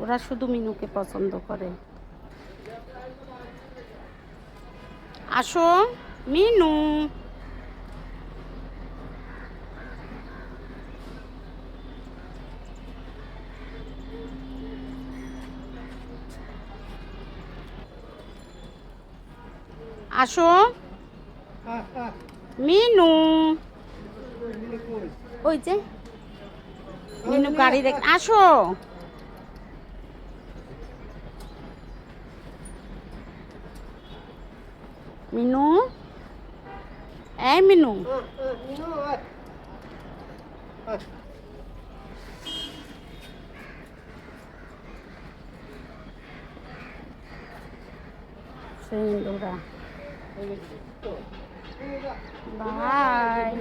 ওরা শুধু মিনুকে পছন্দ করে। আসো, মিনু। আসো, মিনু। ওই যে, মিনু গাড়ি দেখ আসো। মিনু এই মিনু সিন্দুরা বাই